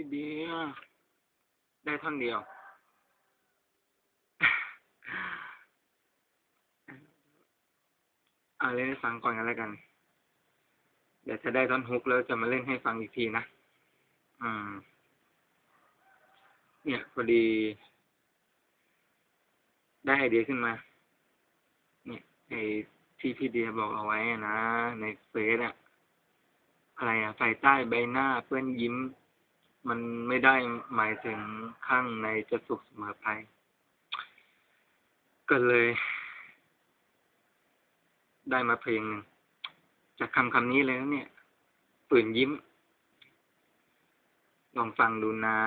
พี่เดียได้ท่อนเดียว อ่าเล่นให้ฟังก่อนกันแล้วกัน เดี๋ยวจะได้ท่อนฮุกแล้วจะมาเล่นให้ฟังอีกทีนะ อืม เนี่ยพอดี ได้ไอเดียขึ้นมา เนี่ยไอที่พี่เดียบอกเอาไว้นะ ในเฟซอะอะไรอะไฟใต้ใบหน้าเปื้อนยิ้ม มันไม่ได้หมายถึงข้างในจะสุขเสมอไป ก็เลย ได้มาเพลงหนึ่งจากคำคำนี้เลยนะเนี่ยปืนยิ้ม ลองฟังดูนะ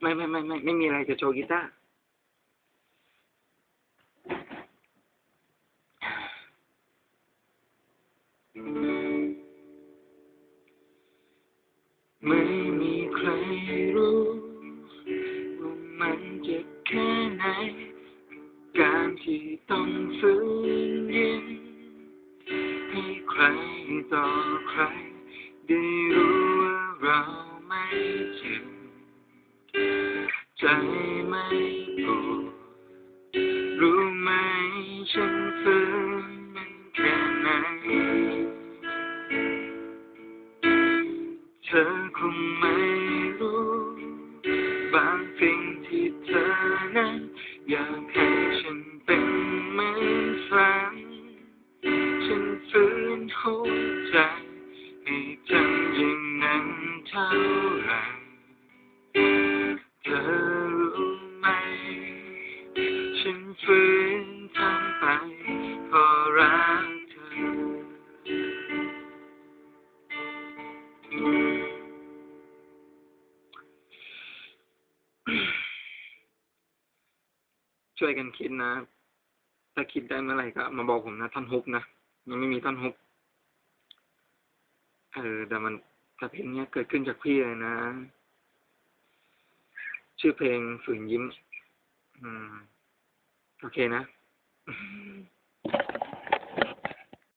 ไม่ไม่ไม่ไม่ไม่มีอะไรจะโชว์กีตาร์ ไม่มีใครรู้ ว่ามันจ็บแค่ไหน การที่ต้องฝืนยิ้มให้ใครต่อใคร ได้รู้ว่าเราไม่เจ็บใจไม่ปวดรู้ไหมฉันฝืน ธอคงไม่รู้ บางสิ่งที่เธอนั้นอยากให้ฉันเป็นเหมือนฝันฉันฝืนหัวใจให้ทำอย่างนั้นเท่าไรเธอรู้ไหม ฉันฝืนทำไปเพราะรักเธ ช่วยกันคิดนะ ถ้าคิดได้เมื่อไหร่ก็มาบอกผมนะท่านฮุกนะยังไม่มีท่านฮุกเออแต่มันแต่เพลงนี้เกิดขึ้นจากพี่เลยนะ ชื่อเพลงฝืนยิ้ม อืม โอเคนะ